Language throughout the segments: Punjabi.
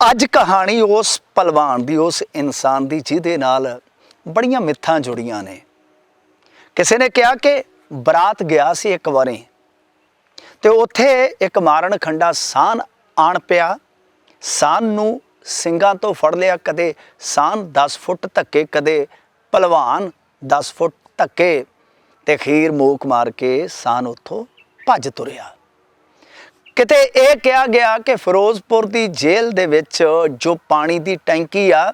ਅੱਜ ਕਹਾਣੀ ਉਸ ਪਹਿਲਵਾਨ ਦੀ, ਉਸ ਇਨਸਾਨ ਦੀ, ਜਿਹਦੇ ਨਾਲ ਬੜੀਆਂ ਮਿੱਥਾਂ ਜੁੜੀਆਂ ਨੇ। ਕਿਸੇ ਨੇ ਕਿਹਾ ਕਿ ਬਰਾਤ ਗਿਆ ਸੀ ਇੱਕ ਵਾਰੀ, ਤੇ ਉੱਥੇ ਇੱਕ ਮਾਰਨ ਖੰਡਾ ਸਾਨ ਆਣ ਪਿਆ। ਸਾਨ ਨੂੰ ਸਿੰਘਾਂ ਤੋਂ ਫੜ ਲਿਆ, ਕਦੇ ਸਾਨ 10 ਫੁੱਟ ਧੱਕੇ, ਕਦੇ ਪਹਿਲਵਾਨ 10 ਫੁੱਟ ਧੱਕੇ, ਤੇ ਖੀਰ ਮੂਕ ਮਾਰ ਕੇ ਸਾਨ ਉੱਥੋਂ ਭੱਜ ਤੁਰਿਆ। ਕਿਤੇ ਇਹ ਕਿਹਾ ਗਿਆ ਕਿ ਫਿਰੋਜ਼ਪੁਰ ਦੀ ਜੇਲ੍ਹ ਦੇ ਵਿੱਚ ਜੋ ਪਾਣੀ ਦੀ ਟੈਂਕੀ ਆ,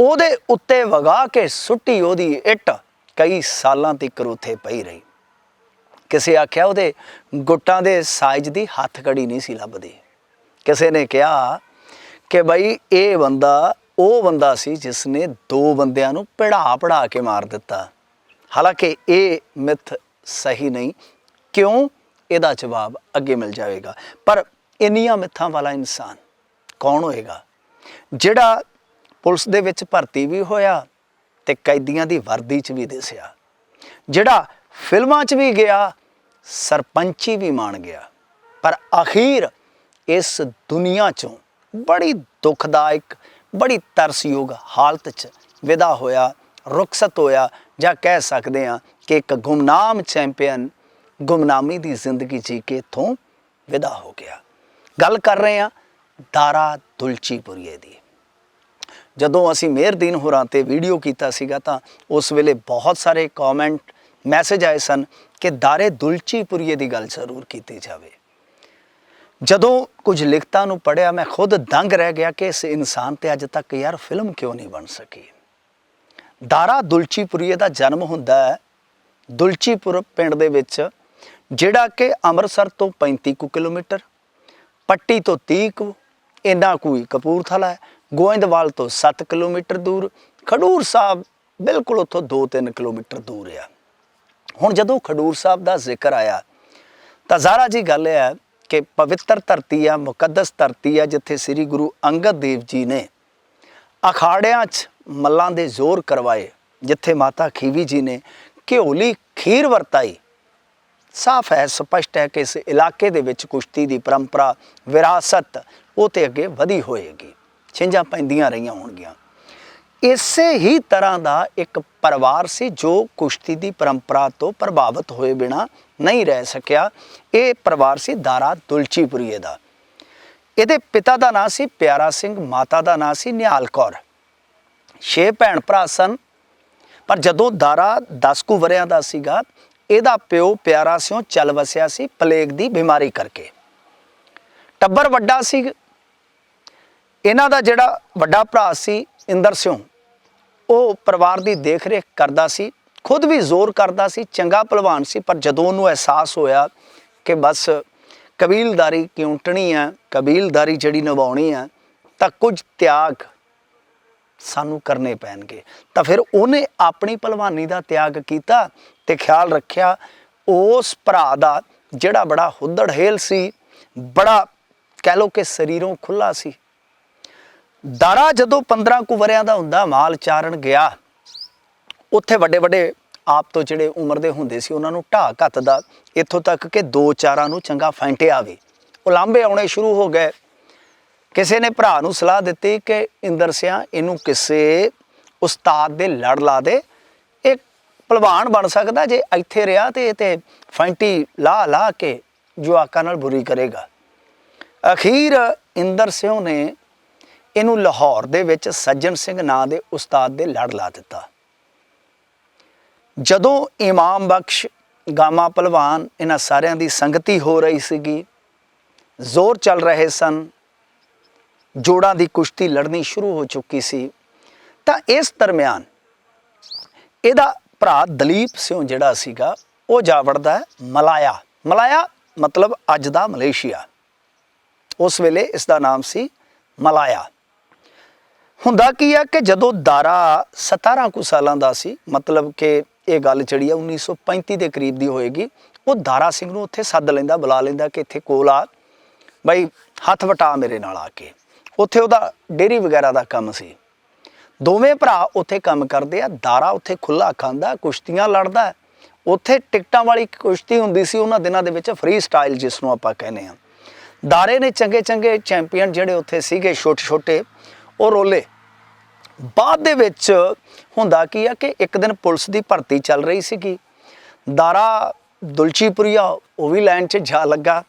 ਉਹਦੇ ਉੱਤੇ ਵਗਾ ਕੇ ਸੁੱਟੀ ਉਹਦੀ ਇੱਟ ਕਈ ਸਾਲਾਂ ਤੱਕ ਉੱਥੇ ਪਈ ਰਹੀ। ਕਿਸੇ ਆਖਿਆ ਉਹਦੇ ਗੁੱਟਾਂ ਦੇ ਸਾਈਜ਼ ਦੀ ਹੱਥ ਕੜੀ ਨਹੀਂ ਸੀ ਲੱਭਦੀ। ਕਿਸੇ ਨੇ ਕਿਹਾ ਕਿ ਬਈ ਇਹ ਬੰਦਾ, ਉਹ ਬੰਦਾ ਸੀ ਜਿਸ ਨੇ ਦੋ ਬੰਦਿਆਂ ਨੂੰ ਪੜਾ ਪੜਾ ਕੇ ਮਾਰ ਦਿੱਤਾ। ਹਾਲਾਂਕਿ ਇਹ ਮਿੱਥ ਸਹੀ ਨਹੀਂ। ਕਿਉਂ? ਇਹਦਾ ਜਵਾਬ ਅੱਗੇ ਮਿਲ ਜਾਵੇਗਾ। ਪਰ ਇੰਨੀਆਂ ਮਿੱਥਾਂ ਵਾਲਾ ਇਨਸਾਨ ਕੌਣ ਹੋਏਗਾ? ਜਿਹੜਾ ਪੁਲਿਸ ਦੇ ਵਿੱਚ ਭਰਤੀ ਵੀ ਹੋਇਆ ਤੇ ਕੈਦੀਆਂ ਦੀ ਵਰਦੀ 'ਚ ਵੀ ਦਿਸਿਆ। ਜਿਹੜਾ ਫਿਲਮਾਂ 'ਚ ਵੀ ਗਿਆ, ਸਰਪੰਚੀ ਵੀ ਮਾਣ ਗਿਆ। ਪਰ ਅਖੀਰ ਇਸ ਦੁਨੀਆ 'ਚੋਂ ਬੜੀ ਦੁਖਦਾਇਕ, ਬੜੀ ਤਰਸਯੋਗ ਹਾਲਤ 'ਚ ਵਿਦਾ ਹੋਇਆ, ਰੁਖਸਤ ਹੋਇਆ ਜਾਂ ਕਹਿ ਸਕਦੇ ਹਾਂ ਕਿ ਇੱਕ ਗੁੰਮਨਾਮ ਚੈਂਪੀਅਨ ਗੁਮਨਾਮੀ ਦੀ ਜ਼ਿੰਦਗੀ ਜੀ ਕੇ ਇੱਥੋਂ ਵਿਦਾ ਹੋ ਗਿਆ। ਗੱਲ ਕਰ ਰਹੇ ਹਾਂ ਦਾਰਾ ਦੁਲਚੀਪੁਰੀਏ ਦੀ। ਜਦੋਂ ਅਸੀਂ ਮਿਹਰਦੀਨ ਹੋਰਾਂ ਤੇ ਵੀਡੀਓ ਕੀਤਾ ਸੀਗਾ ਤਾਂ ਉਸ ਵੇਲੇ ਬਹੁਤ ਸਾਰੇ ਕਮੈਂਟ ਮੈਸੇਜ ਆਏ ਸਨ ਕਿ ਦਾਰੇ ਦੁਲਚੀਪੁਰੀਏ ਦੀ ਗੱਲ ਜ਼ਰੂਰ ਕੀਤੀ ਜਾਵੇ। ਜਦੋਂ ਕੁਝ ਲਿਖਤਾਂ ਨੂੰ ਪੜਿਆ ਮੈਂ ਖੁਦ ਦੰਗ ਰਹਿ ਗਿਆ ਕਿ ਇਸ ਇਨਸਾਨ ਤੇ ਅੱਜ ਤੱਕ ਯਾਰ ਫਿਲਮ ਕਿਉਂ ਨਹੀਂ ਬਣ ਸਕੀ? ਦਾਰਾ ਦੁਲਚੀਪੁਰੀਏ ਦਾ ਜਨਮ ਹੁੰਦਾ ਹੈ ਦੁਲਚੀਪੁਰ ਪਿੰਡ ਦੇ ਵਿੱਚ ਜਿਹੜਾ ਕਿ ਅੰਮ੍ਰਿਤਸਰ ਤੋਂ 35 ਕੁ ਕਿਲੋਮੀਟਰ, ਪੱਟੀ ਤੋਂ 30 ਕੁ, ਇੰਨਾ ਕੋਈ ਕਪੂਰਥਲਾ ਹੈ। ਗੋਇੰਦਵਾਲ ਤੋਂ 7 ਕਿਲੋਮੀਟਰ ਦੂਰ, ਖਡੂਰ ਸਾਹਿਬ ਬਿਲਕੁਲ ਉੱਥੋਂ 2-3 ਕਿਲੋਮੀਟਰ ਦੂਰ ਆ। ਹੁਣ ਜਦੋਂ ਖਡੂਰ ਸਾਹਿਬ ਦਾ ਜ਼ਿਕਰ ਆਇਆ, ਤਾਂ ਜ਼ਾਰਾ ਜੀ ਗੱਲ ਇਹ ਹੈ ਕਿ ਪਵਿੱਤਰ ਧਰਤੀ ਆ, ਮੁਕੱਦਸ ਧਰਤੀ ਆ, ਜਿੱਥੇ ਸ੍ਰੀ ਗੁਰੂ ਅੰਗਦ ਦੇਵ ਜੀ ਨੇ ਅਖਾੜਿਆਂ 'ਚ ਮੱਲਾਂ ਦੇ ਜ਼ੋਰ ਕਰਵਾਏ, ਜਿੱਥੇ ਮਾਤਾ ਖੀਵੀ ਜੀ ਨੇ ਘਿਓਲੀ ਖੀਰ ਵਰਤਾਈ ਸਾਫ਼ ਹੈ, ਸਪਸ਼ਟ ਹੈ ਕਿ ਇਸ ਇਲਾਕੇ ਦੇ ਵਿੱਚ ਕੁਸ਼ਤੀ ਦੀ ਪਰੰਪਰਾ, ਵਿਰਾਸਤ ਉਹ ਤੇ ਅੱਗੇ ਵਧੀ ਹੋਏਗੀ। ਛਿੰਝਾਂ ਪੈਂਦੀਆਂ ਰਹੀਆਂ ਹੋਣਗੀਆਂ। ਇਸੇ ਹੀ ਤਰ੍ਹਾਂ ਦਾ ਇੱਕ ਪਰਿਵਾਰ ਸੀ ਜੋ ਕੁਸ਼ਤੀ ਦੀ ਪਰੰਪਰਾ ਤੋਂ ਪ੍ਰਭਾਵਿਤ ਹੋਏ ਬਿਨਾ ਨਹੀਂ ਰਹਿ ਸਕਿਆ। ਇਹ ਪਰਿਵਾਰ ਸੀ ਦਾਰਾ ਦੁਲਚੀਪੁਰੀਏ ਦਾ। ਇਹਦੇ ਪਿਤਾ ਦਾ ਨਾਂ ਸੀ ਪਿਆਰਾ ਸਿੰਘ, ਮਾਤਾ ਦਾ ਨਾਂ ਸੀ ਨਿਹਾਲ ਕੌਰ। ਛੇ ਭੈਣ ਭਰਾ ਸਨ, ਪਰ ਜਦੋਂ ਦਾਰਾ 10 ਕੁ ਵਰਿਆਂ ਦਾ ਸੀਗਾ ਇਹਦਾ ਪਿਓ ਪਿਆਰਾ ਸਿਓ ਚੱਲ ਵਸਿਆ ਸੀ ਪਲੇਗ ਦੀ ਬਿਮਾਰੀ ਕਰਕੇ। ਟੱਬਰ ਵੱਡਾ ਸੀ। ਇਹਨਾਂ ਦਾ ਜਿਹੜਾ ਵੱਡਾ ਭਰਾ ਸੀ ਇੰਦਰ ਸਿਓ ਉਹ ਪਰਿਵਾਰ ਦੀ ਦੇਖਰੇਖ ਕਰਦਾ ਸੀ, ਖੁਦ ਵੀ ਜ਼ੋਰ ਕਰਦਾ ਸੀ, ਚੰਗਾ ਪਹਿਲਵਾਨ ਸੀ, ਪਰ ਜਦੋਂ ਉਹਨੂੰ ਅਹਿਸਾਸ ਹੋਇਆ ਕਿ ਬਸ ਕਬੀਲਦਾਰੀ ਕਿਉਂਟਣੀ ਹੈ, ਕਬੀਲਦਾਰੀ ਜਿਹੜੀ ਨਿਭਾਉਣੀ ਹੈ, ਤਾਂ ਕੁਝ ਤਿਆਗ ਸਾਨੂੰ ਕਰਨੇ ਪੈਣਗੇ। ਤਾਂ ਫਿਰ ਉਹਨੇ ਆਪਣੀ ਪਹਿਲਵਾਨੀ ਦਾ ਤਿਆਗ ਕੀਤਾ ਤੇ ਖਿਆਲ ਰੱਖਿਆ, ਉਸ ਭਰਾ ਦਾ ਜਿਹੜਾ ਬੜਾ ਹੁੱਦੜ-ਹੇਲ ਸੀ, ਬੜਾ ਕਹਿ ਲੋ ਕਿ ਸਰੀਰੋਂ ਖੁੱਲਾ ਸੀ। ਦਾਰਾ ਜਦੋਂ 15 ਕੁ ਵਰਿਆਂ ਦਾ ਹੁੰਦਾ, ਮਾਲ ਚਾਰਨ ਗਿਆ, ਉੱਥੇ ਵੱਡੇ ਵੱਡੇ ਆਪ ਤੋਂ ਜਿਹੜੇ ਉਮਰ ਦੇ ਹੁੰਦੇ ਸੀ, ਉਹਨਾਂ ਨੂੰ ਢਾਹ ਘੱਤਦਾ, ਇੱਥੋਂ ਤੱਕ ਕਿ ਦੋ ਚਾਰਾਂ ਨੂੰ ਚੰਗਾ ਫੈਂਟਿਆ ਵੀ ਉਹ ਲਾਂਬੇ ਆਉਣੇ ਸ਼ੁਰੂ ਹੋ ਗਏ। ਕਿਸੇ ਨੇ ਭਰਾ ਨੂੰ ਸਲਾਹ ਦਿੱਤੀ ਕਿ, ਇੰਦਰ ਸਿਆ, ਇਹਨੂੰ ਕਿਸੇ ਉਸਤਾਦ ਦੇ ਲੜ ਲਾ ਦੇ ਭਲਵਾਨ ਬਣ ਸਕਦਾ ਜੇ ਇੱਥੇ ਰਿਹਾ ਤੇ ਇਹ ਤੇ ਫੈਂਟੀ ਲਾ ਲਾ ਕੇ ਜਵਾਕਾਂ ਨਾਲ ਬੁਰੀ ਕਰੇਗਾ। ਅਖੀਰ ਇੰਦਰ ਸਿੰਘ ਨੇ ਇਹਨੂੰ ਲਾਹੌਰ ਦੇ ਵਿੱਚ ਸੱਜਣ ਸਿੰਘ ਨਾਂ ਦੇ ਉਸਤਾਦ ਦੇ ਲੜ ਲਾ ਦਿੱਤਾ। ਜਦੋਂ ਇਮਾਮ ਬਖਸ਼ ਗਾਮਾ ਪਹਿਲਵਾਨ ਇਹਨਾਂ ਸਾਰਿਆਂ ਦੀ ਸੰਗਤੀ ਹੋ ਰਹੀ ਸੀਗੀ, ਜ਼ੋਰ ਚੱਲ ਰਹੇ ਸਨ, ਜੋੜਾਂ ਦੀ ਕੁਸ਼ਤੀ ਲੜਨੀ ਸ਼ੁਰੂ ਹੋ ਚੁੱਕੀ ਸੀ, ਤਾਂ ਇਸ ਦਰਮਿਆਨ ਇਹਦਾ ਭਰਾ ਦਲੀਪ ਸਿੰਘ ਜਿਹੜਾ ਸੀਗਾ, ਉਹ ਜਾ ਵੜਦਾ ਮਲਾਇਆ। ਮਲਾਇਆ ਮਤਲਬ ਅੱਜ ਦਾ ਮਲੇਸ਼ੀਆ। ਉਸ ਵੇਲੇ ਇਸ ਦਾ ਨਾਮ ਸੀ ਮਲਾਇਆ। ਹੁੰਦਾ ਕੀ ਆ ਕਿ ਜਦੋਂ ਦਾਰਾ 17 ਕੁ ਸਾਲਾਂ ਦਾ ਸੀ, ਮਤਲਬ ਕਿ ਇਹ ਗੱਲ ਜਿਹੜੀ ਆ 1935 ਦੇ ਕਰੀਬ ਦੀ ਹੋਏਗੀ, ਉਹ ਦਾਰਾ ਸਿੰਘ ਨੂੰ ਉੱਥੇ ਸੱਦ ਲੈਂਦਾ, ਬੁਲਾ ਲੈਂਦਾ ਕਿ ਇੱਥੇ ਕੋਲ ਆ, ਬਈ ਹੱਥ ਵਟਾ ਮੇਰੇ ਨਾਲ ਆ ਕੇ। ਉੱਥੇ ਉਹਦਾ ਡੇਰੀ ਵਗੈਰਾ ਦਾ ਕੰਮ ਸੀ। ਦੋਵੇਂ ਭਰਾ ਉੱਥੇ ਕੰਮ ਕਰਦੇ ਆ, ਦਾਰਾ ਉੱਥੇ ਖੁੱਲਾ ਖਾਂਦਾ, ਕੁਸ਼ਤੀਆਂ ਲੜਦਾ ਉੱਥੇ ਟਿਕਟਾਂ ਵਾਲੀ ਕੁਸ਼ਤੀ ਹੁੰਦੀ ਸੀ, ਉਹਨਾਂ ਦਿਨਾਂ ਦੇ ਵਿੱਚ ਫ੍ਰੀ ਸਟਾਈਲ ਜਿਸ ਨੂੰ ਆਪਾਂ ਕਹਿੰਦੇ ਆ ਦਾਰੇ ਨੇ ਚੰਗੇ ਚੰਗੇ ਚੈਂਪੀਅਨ ਜਿਹੜੇ ਉੱਥੇ ਸੀਗੇ, ਛੋਟੇ ਛੋਟੇ, ਉਹ ਰੋਲੇ। ਬਾਅਦ ਦੇ ਵਿੱਚ ਹੁੰਦਾ ਕੀ ਆ ਕਿ ਇੱਕ ਦਿਨ ਪੁਲਿਸ ਦੀ ਭਰਤੀ ਚੱਲ ਰਹੀ ਸੀਗੀ। ਦਾਰਾ ਦੁਲਚੀਪੁਰੀਆ, ਉਹ ਵੀ ਲਾਈਨ 'ਚ ਜਾ ਲੱਗਾ।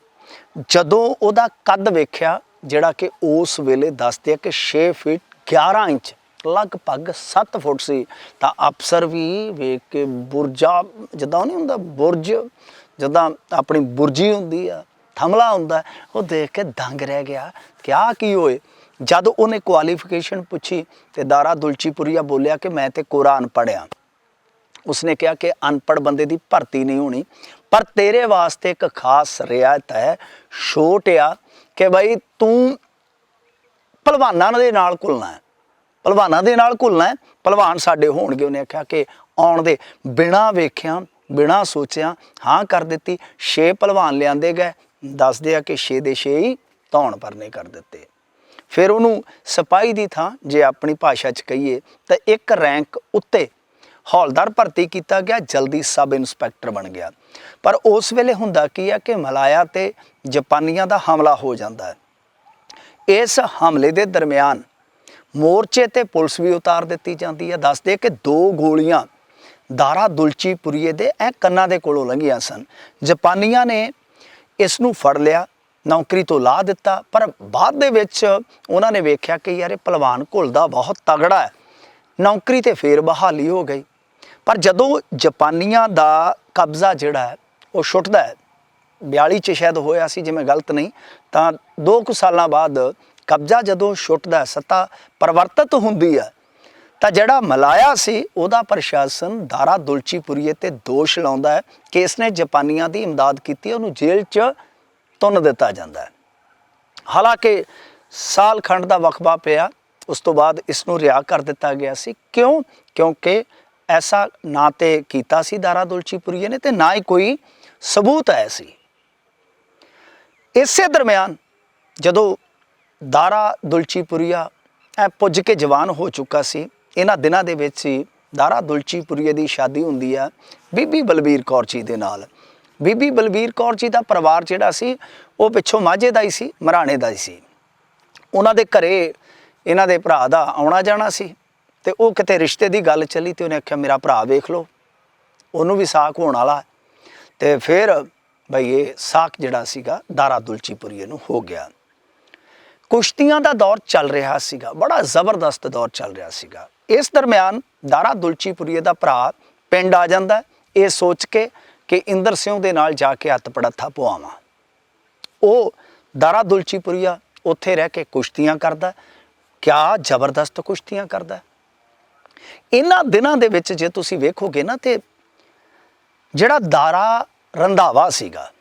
ਜਦੋਂ ਉਹਦਾ ਕੱਦ ਵੇਖਿਆ, ਜਿਹੜਾ ਕਿ ਉਸ ਵੇਲੇ ਦੱਸਦੇ ਆ ਕਿ 6 ਫੀਟ 11 ਇੰਚ ਲਗਭਗ 7 ਫੁੱਟ ਸੀ, ਤਾਂ ਅਫਸਰ ਵੀ ਵੇਖ ਕੇ ਬੁਰਜਾ, ਜਦੋਂ ਨਹੀਂ ਹੁੰਦਾ, ਬੁਰਜ, ਜਿੱਦਾਂ ਆਪਣੀ ਬੁਰਜੀ ਹੁੰਦੀ ਆ, ਥਮਲਾ ਹੁੰਦਾ, ਉਹ ਦੇਖ ਕੇ ਦੰਗ ਰਹਿ ਗਿਆ, ਕਿਆ ਕੀ ਹੋਏ? ਜਦ ਉਹਨੇ ਕੁਆਲੀਫਿਕੇਸ਼ਨ ਪੁੱਛੀ ਤੇ ਦਾਰਾ ਦੁਲਚੀਪੁਰੀਆ ਬੋਲਿਆ ਕਿ ਮੈਂ ਤੇ ਕੁਰਾਨ ਪੜਿਆ ਉਸਨੇ ਕਿਹਾ ਕਿ ਅਨਪੜ ਬੰਦੇ ਦੀ ਭਰਤੀ ਨਹੀਂ ਹੋਣੀ, ਪਰ ਤੇਰੇ ਵਾਸਤੇ ਇੱਕ ਖਾਸ ਰਿਆਇਤ ਹੈ ਛੋਟ ਆ ਕਿ ਭਾਈ ਤੂੰ ਭਲਵਾਨਾਂ ਦੇ ਨਾਲ ਘੁਲਣਾ ਹੈ। ਪਹਿਲਵਾਨਾਂ ਦੇ ਨਾਲ ਘੁਲਣਾ ਹੈ। ਪਹਿਲਵਾਨ ਸਾਡੇ ਹੋਣਗੇ, ਉਹਨੇ ਆਖਿਆ ਕਿ ਆਉਣ ਦੇ ਬਿਨਾ ਵੇਖਿਆ, ਬਿਨਾ ਸੋਚਿਆ, ਹਾਂ ਕਰ ਦਿੱਤੀ। ਛੇ ਪਹਿਲਵਾਨ ਲਿਆਂਦੇ ਗਏ। ਦੱਸਦੇ ਆ ਕਿ ਛੇ ਦੇ ਛੇ ਹੀ ਧੌਣ ਪਰਨੇ ਕਰ ਦਿੱਤੇ। ਫਿਰ ਉਹਨੂੰ ਸਿਪਾਹੀ ਦੀ ਥਾਂ, ਜੇ ਆਪਣੀ ਭਾਸ਼ਾ 'ਚ ਕਹੀਏ, ਤਾਂ ਇੱਕ ਰੈਂਕ ਉੱਤੇ ਹੌਲਦਾਰ ਭਰਤੀ ਕੀਤਾ ਗਿਆ। ਜਲਦੀ ਸਬ ਇੰਸਪੈਕਟਰ ਬਣ ਗਿਆ। ਪਰ ਉਸ ਵੇਲੇ ਹੁੰਦਾ ਕੀ ਆ ਕਿ ਮਲਾਇਆ ਤੇ ਜਾਪਾਨੀਆਂ ਦਾ ਹਮਲਾ ਹੋ ਜਾਂਦਾ ਹੈ। ਇਸ ਹਮਲੇ ਦੇ ਦਰਮਿਆਨ ਮੋਰਚੇ ਤੇ ਪੁਲਿਸ ਵੀ ਉਤਾਰ ਦਿੱਤੀ ਜਾਂਦੀ ਹੈ। ਦੱਸਦੇ ਕਿ ਦੋ ਗੋਲੀਆਂ ਦਾਰਾ ਦੁਲਚੀਪੁਰੀਏ ਦੇ ਐ ਕੰਨਾਂ ਦੇ ਕੋਲੋਂ ਲੰਘੀਆਂ ਸਨ। ਜਾਪਾਨੀਆਂ ਨੇ ਇਸ ਨੂੰ ਫੜ ਲਿਆ, ਨੌਕਰੀ ਤੋਂ ਲਾ ਦਿੱਤਾ, ਪਰ ਬਾਅਦ ਦੇ ਵਿੱਚ ਉਹਨਾਂ ਨੇ ਵੇਖਿਆ ਕਿ ਯਾਰ ਇਹ ਪਹਿਲਵਾਨ ਘੁਲਦਾ ਬਹੁਤ ਤਗੜਾ ਹੈ। ਨੌਕਰੀ ਤੇ ਫੇਰ ਬਹਾਲੀ ਹੋ ਗਈ। ਪਰ ਜਦੋਂ ਜਾਪਾਨੀਆਂ ਦਾ ਕਬਜ਼ਾ ਜਿਹੜਾ ਹੈ, ਉਹ ਛੁੱਟਦਾ ਹੈ 42 ਚ ਸ਼ਾਇਦ ਹੋਇਆ ਸੀ ਜੇ ਮੈਂ ਗਲਤ ਨਹੀਂ, ਤਾਂ 2 ਕੁ ਸਾਲਾਂ ਬਾਅਦ ਕਬਜ਼ਾ ਜਦੋਂ ਛੁੱਟਦਾ ਸੱਤਾ ਪਰਿਵਰਤਿਤ ਹੁੰਦੀ ਹੈ, ਤਾਂ ਜਿਹੜਾ ਮਲਾਇਆ ਸੀ, ਉਹਦਾ ਪ੍ਰਸ਼ਾਸਨ ਦਾਰਾ ਦੁਲਚੀਪੁਰੀਏ ਤੇ ਦੋਸ਼ ਲਾਉਂਦਾ ਹੈ। ਕਿ ਇਸਨੇ ਜਾਪਾਨੀਆਂ ਦੀ ਇਮਦਾਦ ਕੀਤੀ, ਉਹਨੂੰ ਜੇਲ੍ਹ 'ਚ ਤੁੰਨ ਦਿੱਤਾ ਜਾਂਦਾ ਹੈ। ਹਾਲਾਂਕਿ ਸਾਲ ਖੰਡ ਦਾ ਵਕਫਾ ਪਿਆ, ਉਸ ਤੋਂ ਬਾਅਦ ਇਸ ਨੂੰ ਰਿਹਾ ਕਰ ਦਿੱਤਾ ਗਿਆ ਸੀ। ਕਿਉਂ? ਕਿਉਂਕਿ ਐਸਾ ਨਾ ਤੇ ਕੀਤਾ ਸੀ ਦਾਰਾ ਦੁਲਚੀਪੁਰੀਏ ਨੇ ਤੇ ਨਾ ਹੀ ਕੋਈ ਸਬੂਤ ਆਇਆ ਸੀ। ਇਸੇ ਦਰਮਿਆਨ ਜਦੋਂ ਦਾਰਾ ਦੁਲਚੀਪੁਰੀਆ ਐ ਪੁੱਜ ਕੇ ਜਵਾਨ ਹੋ ਚੁੱਕਾ ਸੀ। ਇਹਨਾਂ ਦਿਨਾਂ ਦੇ ਵਿੱਚ ਹੀ ਦਾਰਾ ਦੁਲਚੀਪੁਰੀਏ ਦੀ ਸ਼ਾਦੀ ਹੁੰਦੀ ਆ ਬੀਬੀ ਬਲਬੀਰ ਕੌਰ ਜੀ ਦੇ ਨਾਲ। ਬੀਬੀ ਬਲਬੀਰ ਕੌਰ ਜੀ ਦਾ ਪਰਿਵਾਰ ਜਿਹੜਾ ਸੀ, ਉਹ ਪਿੱਛੋਂ ਮਾਝੇ ਦਾ ਹੀ ਸੀ, ਮਰਾਣੇ ਦਾ ਹੀ ਸੀ। ਉਹਨਾਂ ਦੇ ਘਰੇ ਇਹਨਾਂ ਦੇ ਭਰਾ ਦਾ ਆਉਣਾ ਜਾਣਾ ਸੀ ਤੇ ਉਹ ਕਿਤੇ ਰਿਸ਼ਤੇ ਦੀ ਗੱਲ ਚੱਲੀ ਤੇ ਉਹਨੇ ਆਖਿਆ, ਮੇਰਾ ਭਰਾ ਵੇਖ ਲਓ, ਉਹਨੂੰ ਵੀ ਸਾਕ ਹੋਣ ਵਾਲਾ ਹੈ। ਤੇ ਫਿਰ ਬਈ ਇਹ ਸਾਕ ਜਿਹੜਾ ਸੀਗਾ ਦਾਰਾ ਦੁਲਚੀਪੁਰੀਏ ਨੂੰ ਹੋ ਗਿਆ। ਕੁਸ਼ਤੀਆਂ ਦਾ ਦੌਰ ਚੱਲ ਰਿਹਾ ਸੀਗਾ, ਬੜਾ ਜ਼ਬਰਦਸਤ ਦੌਰ ਚੱਲ ਰਿਹਾ ਸੀਗਾ। ਇਸ ਦਰਮਿਆਨ ਦਾਰਾ ਦੁਲਚੀਪੁਰੀਏ ਦਾ ਭਰਾ ਪਿੰਡ ਆ ਜਾਂਦਾ ਇਹ ਸੋਚ ਕੇ ਕਿ ਇੰਦਰ ਸਿੰਘ ਦੇ ਨਾਲ ਜਾ ਕੇ ਹੱਥ ਪੜੱਥਾ ਪਵਾਵਾਂ। ਉਹ ਦਾਰਾ ਦੁਲਚੀਪੁਰੀਆ ਉੱਥੇ ਰਹਿ ਕੇ ਕੁਸ਼ਤੀਆਂ ਕਰਦਾ ਕਿਆ ਜ਼ਬਰਦਸਤ ਕੁਸ਼ਤੀਆਂ ਕਰਦਾ ਇਹਨਾਂ ਦਿਨਾਂ ਦੇ ਵਿੱਚ ਜੇ ਤੁਸੀਂ ਵੇਖੋਗੇ ਨਾ ਤੇ ਜਿਹੜਾ ਦਾਰਾ ਰੰਧਾਵਾ ਸੀਗਾ,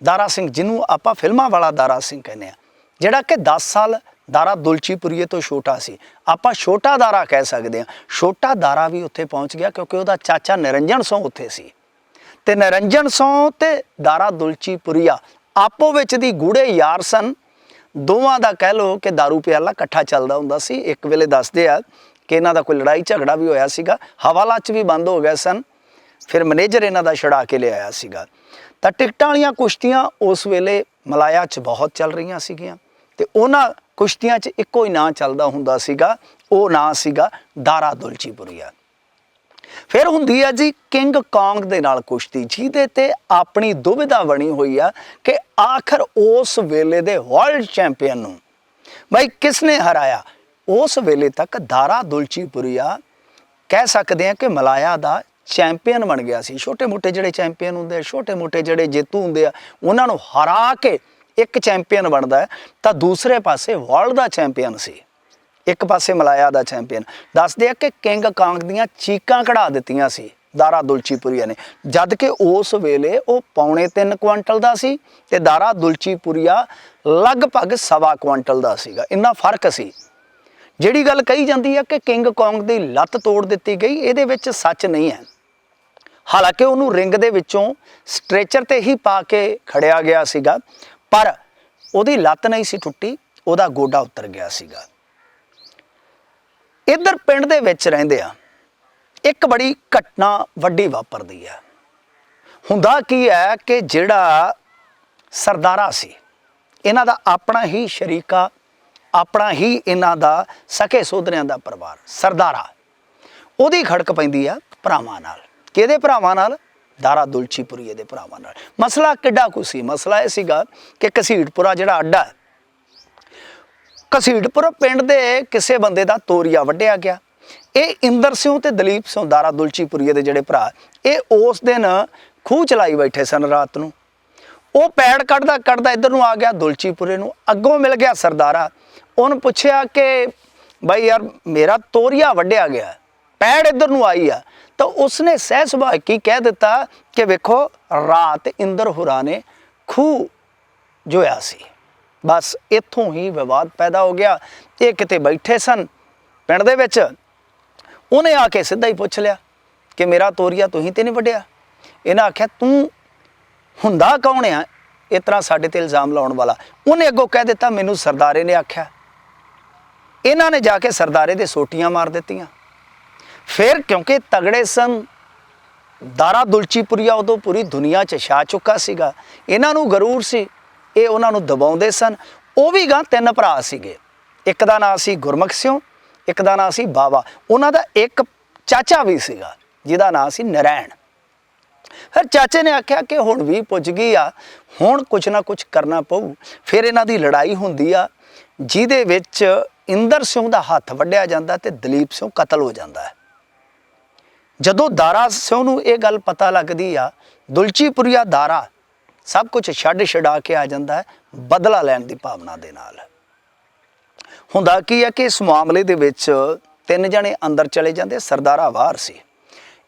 ਦਾਰਾ ਸਿੰਘ ਜਿਹਨੂੰ ਆਪਾਂ ਫਿਲਮਾਂ ਵਾਲਾ ਦਾਰਾ ਸਿੰਘ ਕਹਿੰਦੇ ਆ ਜਿਹੜਾ ਕਿ 10 ਸਾਲ ਦਾਰਾ ਦੁਲਚੀਪੁਰੀਏ ਤੋਂ ਛੋਟਾ ਸੀ। ਆਪਾਂ ਛੋਟਾ ਦਾਰਾ ਕਹਿ ਸਕਦੇ ਹਾਂ। ਛੋਟਾ ਦਾਰਾ ਵੀ ਉੱਥੇ ਪਹੁੰਚ ਗਿਆ ਕਿਉਂਕਿ ਉਹਦਾ ਚਾਚਾ ਨਿਰੰਜਨ ਸਿੰਘ ਉੱਥੇ ਸੀ। ਤੇ ਨਿਰੰਜਨ ਸਿੰਘ ਤੇ ਦਾਰਾ ਦੁਲਚੀਪੁਰੀਆ ਆਪੋ ਵਿੱਚ ਦੀ ਗੂੜੇ ਯਾਰ ਸਨ। ਦੋਵਾਂ ਦਾ ਕਹਿ ਲੋ ਕਿ दारू ਪਿਆਲਾ ਇਕੱਠਾ ਚੱਲਦਾ ਹੁੰਦਾ ਸੀ। ਇੱਕ ਵੇਲੇ ਦੱਸਦੇ ਆ ਕਿ ਇਹਨਾਂ ਦਾ ਕੋਈ ਲੜਾਈ ਝਗੜਾ ਵੀ ਹੋਇਆ ਸੀਗਾ। ਹਵਾਲਾ 'ਚ ਵੀ ਬੰਦ ਹੋ ਗਏ ਸਨ। ਫਿਰ ਮੈਨੇਜਰ ਇਹਨਾਂ ਦਾ ਛੜਾ ਕੇ ਲਿਆਇਆ ਸੀਗਾ। ਤਾਂ ਟਿਕਟਾਂ ਵਾਲੀਆਂ ਕੁਸ਼ਤੀਆਂ ਉਸ ਵੇਲੇ ਮਲਾਇਆ 'ਚ ਬਹੁਤ ਚੱਲ ਰਹੀਆਂ ਸੀਗੀਆਂ। ਤੇ ਉਹਨਾਂ ਕੁਸ਼ਤੀਆਂ 'ਚ ਇੱਕੋ ਹੀ ਨਾਂ ਚੱਲਦਾ ਹੁੰਦਾ ਸੀਗਾ, ਉਹ ਨਾਂ ਸੀਗਾ ਦਾਰਾ ਦੁਲਚੀਪੁਰੀਆ। ਫਿਰ ਹੁੰਦੀ ਆ ਜੀ ਕਿੰਗ ਕੌਂਗ ਦੇ ਨਾਲ ਕੁਸ਼ਤੀ, ਜਿਹਦੇ ਤੇ ਆਪਣੀ ਦੁਵਿਧਾ ਬਣੀ ਹੋਈ ਆ ਕਿ ਆਖਰ ਉਸ ਵੇਲੇ ਦੇ ਵਰਲਡ ਚੈਂਪੀਅਨ ਨੂੰ ਬਈ ਕਿਸ ਨੇ ਹਰਾਇਆ? ਉਸ ਵੇਲੇ ਤੱਕ ਦਾਰਾ ਦੁਲਚੀਪੁਰੀਆ ਕਹਿ ਸਕਦੇ ਆ ਕਿ ਮਲਾਇਆ ਦਾ ਚੈਂਪੀਅਨ ਬਣ ਗਿਆ ਸੀ। ਛੋਟੇ ਮੋਟੇ ਜਿਹੜੇ ਚੈਂਪੀਅਨ ਹੁੰਦੇ ਆ, ਛੋਟੇ ਮੋਟੇ ਜਿਹੜੇ ਜੇਤੂ ਹੁੰਦੇ ਆ, ਉਹਨਾਂ ਨੂੰ ਹਰਾ ਕੇ ਇੱਕ ਚੈਂਪੀਅਨ ਬਣਦਾ ਤਾਂ ਦੂਸਰੇ ਪਾਸੇ ਵਰਲਡ ਦਾ ਚੈਂਪੀਅਨ ਸੀ। ਇੱਕ ਪਾਸੇ ਮਲਾਇਆ ਦਾ ਚੈਂਪੀਅਨ। ਦੱਸਦੇ ਆ ਕਿ ਕਿੰਗ ਕਾਂਗ ਦੀਆਂ ਚੀਕਾਂ ਕਢਾ ਦਿੱਤੀਆਂ ਸੀ, ਦਾਰਾ ਦੁਲਚੀਪੁਰੀਆ ਨੇ। ਜਦ ਕਿ ਉਸ ਵੇਲੇ ਉਹ ਪੌਣੇ 3 ਕੁਇੰਟਲ ਦਾ ਸੀ ਤੇ ਦਾਰਾ ਦੁਲਚੀਪੁਰੀਆ ਲਗਭਗ ਸਵਾ ਕੁਇੰਟਲ ਦਾ ਸੀਗਾ। ਇੰਨਾ ਫ਼ਰਕ ਸੀ। ਜਿਹੜੀ ਗੱਲ ਕਹੀ ਜਾਂਦੀ ਹੈ ਕਿ ਕਿੰਗ ਕੌਂਗ ਦੀ ਲੱਤ ਤੋੜ ਦਿੱਤੀ ਗਈ, ਇਹਦੇ ਵਿੱਚ ਸੱਚ ਨਹੀਂ ਹੈ। ਹਾਲਾਂਕਿ ਉਹਨੂੰ ਰਿੰਗ ਦੇ ਵਿੱਚੋਂ ਸਟ੍ਰੈਚਰ ਤੇ ਹੀ ਪਾ ਕੇ ਖੜਿਆ ਗਿਆ ਸੀਗਾ। ਪਰ ਉਹਦੀ ਲੱਤ ਨਹੀਂ ਸੀ ਟੁੱਟੀ, ਉਹਦਾ ਗੋਡਾ ਉਤਰ ਗਿਆ ਸੀਗਾ। ਇੱਧਰ ਪਿੰਡ ਦੇ ਵਿੱਚ ਰਹਿੰਦੇ ਆ, ਇੱਕ ਬੜੀ ਘਟਨਾ ਵੱਡੀ ਵਾਪਰਦੀ ਹੈ ਹੁੰਦਾ ਕੀ ਹੈ ਕਿ ਜਿਹੜਾ ਸਰਦਾਰਾ ਸੀ, ਇਹਨਾਂ ਦਾ ਆਪਣਾ ਹੀ ਸ਼ਰੀਕਾ, ਆਪਣਾ ਹੀ ਇਹਨਾਂ ਦਾ ਸਕੇ ਸੋਦਰਿਆਂ ਦਾ ਪਰਿਵਾਰ, ਸਰਦਾਰਾ। ਉਹਦੀ ਖੜਕ ਪੈਂਦੀ ਆ ਭਰਾਵਾਂ ਨਾਲ। ਕਿਹਦੇ ਭਰਾਵਾਂ ਨਾਲ? ਦਾਰਾ ਦੁਲਚੀਪੁਰੀਏ ਦੇ ਭਰਾਵਾਂ ਨਾਲ। ਮਸਲਾ ਕਿੱਡਾ ਕੁ ਸੀ? ਮਸਲਾ ਇਹ ਸੀਗਾ ਕਿ ਕਸੀੜਪੁਰਾ ਜਿਹੜਾ ਅੱਡਾ ਹੈ, ਕਸੀੜਪੁਰ ਪਿੰਡ ਦੇ ਕਿਸੇ ਬੰਦੇ ਦਾ ਤੋਰੀਆ ਵੱਢਿਆ ਗਿਆ। ਇਹ ਇੰਦਰ ਸਿੰਘ ਤੇ ਦਲੀਪ ਸਿੰਘ ਦਾਰਾ ਦੁਲਚੀਪੁਰੀਏ ਦੇ ਜਿਹੜੇ ਭਰਾ ਇਹ ਉਸ ਦਿਨ ਖੂਹ ਚਲਾਈ ਬੈਠੇ ਸਨ ਰਾਤ ਨੂੰ। ਉਹ ਪੈੜ ਕੱਢਦਾ ਕੱਢਦਾ ਇੱਧਰ ਨੂੰ ਆ ਗਿਆ ਦੁਲਚੀਪੁਰੇ ਨੂੰ ਅੱਗੋਂ ਮਿਲ ਗਿਆ ਸਰਦਾਰਾ। ਉਹਨੂੰ ਪੁੱਛਿਆ ਕਿ ਬਾਈ ਯਾਰ ਮੇਰਾ ਤੋਰੀਆ ਵੱਢਿਆ ਗਿਆ ਪੈੜ ਇੱਧਰ ਨੂੰ ਆਈ ਆ। ਤਾਂ ਉਸਨੇ ਸਹਿ ਸੁਭਾਅ ਕੀ ਕਹਿ ਦਿੱਤਾ ਕਿ ਵੇਖੋ, ਰਾਤ ਇੰਦਰ ਹੁਰਾ ਨੇ ਖੂਹ ਜੋਇਆ ਸੀ। ਬਸ ਇੱਥੋਂ ਹੀ ਵਿਵਾਦ ਪੈਦਾ ਹੋ ਗਿਆ। ਇਹ ਕਿਤੇ ਬੈਠੇ ਸਨ ਪਿੰਡ ਦੇ ਵਿੱਚ। ਉਹਨੇ ਆ ਕੇ ਸਿੱਧਾ ਹੀ ਪੁੱਛ ਲਿਆ ਕਿ ਮੇਰਾ ਤੋਰੀਆ ਤੁਸੀਂ ਤੇ ਨਹੀਂ ਵੱਢਿਆ? ਇਹਨਾਂ ਆਖਿਆ, ਤੂੰ ਹੁੰਦਾ ਕੌਣ ਆ? ਇਸ ਤਰ੍ਹਾਂ ਸਾਡੇ ਤੇ ਇਲਜ਼ਾਮ ਲਾਉਣ ਵਾਲਾ। ਉਹਨੇ ਅੱਗੋਂ ਕਹਿ ਦਿੱਤਾ, ਮੈਨੂੰ ਸਰਦਾਰੇ ਨੇ ਆਖਿਆ। ਇਹਨਾਂ ਨੇ ਜਾ ਕੇ ਸਰਦਾਰੇ ਦੇ ਸੋਟੀਆਂ ਮਾਰ ਦਿੱਤੀਆਂ। ਫਿਰ ਕਿਉਂਕਿ ਤਗੜੇ ਸਨ ਦਾਰਾ ਦੁਲਚੀਪੁਰੀਆ ਉਦੋਂ ਪੂਰੀ ਦੁਨੀਆ 'ਚ ਛਾ ਚੁੱਕਾ ਸੀਗਾ ਇਹਨਾਂ ਨੂੰ ਗਰੂਰ ਸੀ ਇਹ ਉਹਨਾਂ ਨੂੰ ਦਬਾਉਂਦੇ ਸਨ ਉਹ ਵੀ ਗਾਂ ਤਿੰਨ ਭਰਾ ਸੀਗੇ ਇੱਕ ਦਾ ਨਾਂ ਸੀ ਗੁਰਮੁਖ ਸਿੰਘ ਇੱਕ ਦਾ ਨਾਂ ਸੀ ਬਾਵਾ ਉਹਨਾਂ ਦਾ ਇੱਕ ਚਾਚਾ ਵੀ ਸੀਗਾ ਜਿਹਦਾ ਨਾਂ ਸੀ ਨਰੈਣ ਫਿਰ ਚਾਚੇ ਨੇ ਆਖਿਆ ਕਿ ਹੁਣ ਵੀ ਪੁੱਜ ਗਈ ਆ ਹੁਣ ਕੁਝ ਨਾ ਕੁਝ ਕਰਨਾ ਪਊ ਫਿਰ ਇਹਨਾਂ ਦੀ ਲੜਾਈ ਹੁੰਦੀ ਆ ਜਿਹਦੇ ਵਿੱਚ ਇੰਦਰ ਸਿੰਘ ਦਾ ਹੱਥ ਵੱਢਿਆ ਜਾਂਦਾ ਤੇ ਦਲੀਪ ਸਿੰਘ ਕਤਲ ਹੋ ਜਾਂਦਾ ਹੈ ਜਦੋਂ ਦਾਰਾ ਸਿੰਘ ਨੂੰ ਇਹ ਗੱਲ ਪਤਾ ਲੱਗਦੀ ਆ, ਦੁਲਚੀਪੁਰੀਆ ਦਾਰਾ ਸਭ ਕੁਝ ਛੱਡ ਛਡਾ ਕੇ ਆ ਜਾਂਦਾ ਹੈ, ਬਦਲਾ ਲੈਣ ਦੀ ਭਾਵਨਾ ਦੇ ਨਾਲ। ਹੁੰਦਾ ਕੀ ਹੈ ਕਿ ਇਸ ਮਾਮਲੇ ਦੇ ਵਿੱਚ ਤਿੰਨ ਜਣੇ ਅੰਦਰ ਚਲੇ ਜਾਂਦੇ, ਸਰਦਾਰਾ ਬਾਹਰ ਸੀ।